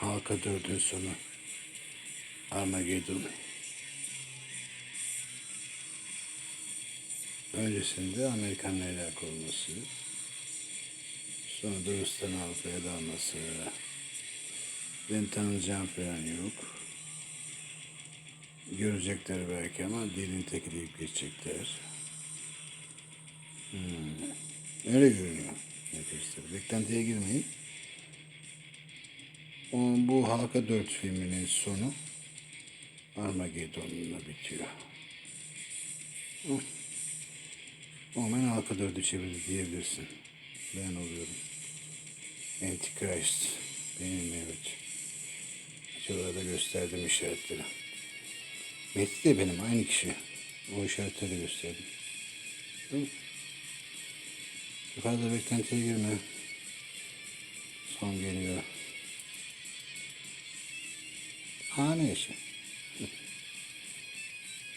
Halka dördün sonu. Armageddon. Öncesinde Amerikan helak olması. Sonra da Rus'tan Avrupa'ya dalması. Ben tanıyacağım falan yok. Görecekler belki ama dilin teki deyip geçecekler. Hmm. Öyle görünüyor. Arkadaşlar beklentiye girmeyin. O, bu Halka 4 filminin sonu Armageddon'la bitiyor. Ama ben Halka 4'ü çevirdi diyebilirsin. Ben oluyorum. Antichrist. Benim evet. Hiç orada gösterdim işaretleri. Mehdi de benim aynı kişi. O işaretleri gösterdim. Hı? Yukarıda beklentiye girme. Son geliyor. 啊，那些。